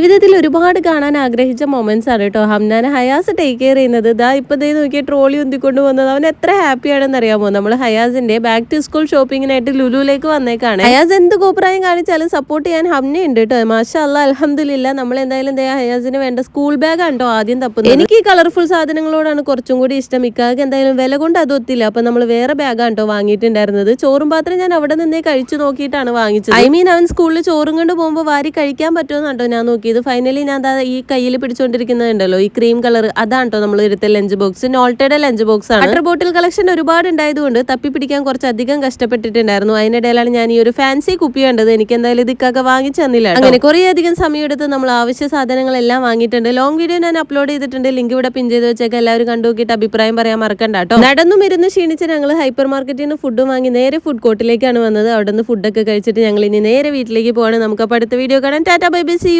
ജീവിതത്തിൽ ഒരുപാട് കാണാൻ ആഗ്രഹിച്ച മൊമെന്റ്സ് ആണ് കേട്ടോ ഹംനാൻ ഹയാസ് ടേക്ക് കെയർ ചെയ്യുന്നത്. ഇതാ ഇപ്പൊ ദേ നോക്കിയ ട്രോളി ഉന്തിക്കൊണ്ട് വന്നത്. അവൻ എത്ര ഹാപ്പി ആണെന്ന് അറിയാമോ? നമ്മൾ ഹയാസിന്റെ ബാക്ക് ടു സ്കൂൾ ഷോപ്പിങ്ങിനായിട്ട് ലുലുവിലേക്ക് വന്നേക്കാണ്. ഹയാസ് എന്ത് കോപ്രായം കാണിച്ചാലും സപ്പോർട്ട് ചെയ്യാൻ ഹംന ഉണ്ട് കേട്ടോ മാഷാ അല്ല അലഹമില്ല നമ്മൾ എന്തായാലും ദേ ഹയാസിന് വേണ്ട സ്കൂൾ ബാഗ് ആണ് ആദ്യം തപ്പുന്നത്. എനിക്ക് ഈ കളർഫുൾ സാധനങ്ങളോടാണ് കുറച്ചും കൂടി ഇഷ്ടം. ഇക്കാക്ക് എന്തായാലും വില കൊണ്ട് അത് ഒത്തില്ല. അപ്പൊ നമ്മൾ വേറെ ബാഗാണ് കേട്ടോ വാങ്ങിയിട്ടുണ്ടായിരുന്നത്. ചോറും പാത്രം ഞാൻ അവിടെ നിന്നേ കഴിച്ചു നോക്കിയിട്ടാണ് വാങ്ങിച്ചത്. ഐ മീൻ അവൻ സ്കൂളിൽ ചോറും കൊണ്ട് പോകുമ്പോൾ വാരി കഴിക്കാൻ പറ്റുമെന്നാട്ടോ ഞാൻ നോക്കിയത് ഫൈനലി ഞാൻ അതാ ഈ കയ്യിൽ പിടിച്ചുകൊണ്ടിരിക്കുന്നുണ്ടല്ലോ ഈ ക്രീം കളർ അതാണ് കേട്ടോ നമ്മൾ എടുത്ത ലഞ്ച് ബോക്സ് നോൾട്ടയുടെ ലഞ്ച് ബോക്സ് ആണ്. വാട്ടർ ബോട്ടിൽ കളക്ഷൻ ഒരുപാട് ഉണ്ടായതുകൊണ്ട് തപ്പി പിടിക്കാൻ കുറച്ച് അധികം കഷ്ടപ്പെട്ടിട്ടുണ്ടായിരുന്നു അതിനിടയിലാണ് ഞാൻ ഈ ഒരു ഫാൻസി കുപ്പി കണ്ടത്. എനിക്ക് എന്തായാലും ഇതൊക്കെ വാങ്ങിച്ചു തന്നില്ല അങ്ങനെ കുറേ അധികം സമയം എടുത്ത് നമ്മൾ ആവശ്യ സാധനങ്ങളെല്ലാം വാങ്ങിയിട്ടുണ്ട്. ലോങ് വീഡിയോ ഞാൻ അപ്ലോഡ് ചെയ്തിട്ടുണ്ട്. ലിങ്ക് ഇവിടെ പിൻ ചെയ്ത് വെച്ചേക്ക്. എല്ലാവരും കണ്ടു നോക്കിയിട്ട് അഭിപ്രായം പറയാൻ മറക്കണ്ട കേട്ടോ നടന്നും ഇരുന്ന് ക്ഷീണിച്ച് ഞങ്ങൾ ഹൈപ്പർ മാർക്കറ്റിൽ നിന്ന് ഫുഡ് വാങ്ങി നേരെ ഫുഡ് കോർട്ടിലേക്കാണ് വന്നത്. അവിടെ നിന്ന് ഫുഡൊക്കെ കഴിച്ചിട്ട് ഞങ്ങൾ ഇനി നേരെ വീട്ടിലേക്ക് പോകണം നമുക്ക് അപ്പോൾ അടുത്ത വീഡിയോ കാണാൻ tata bye bye see you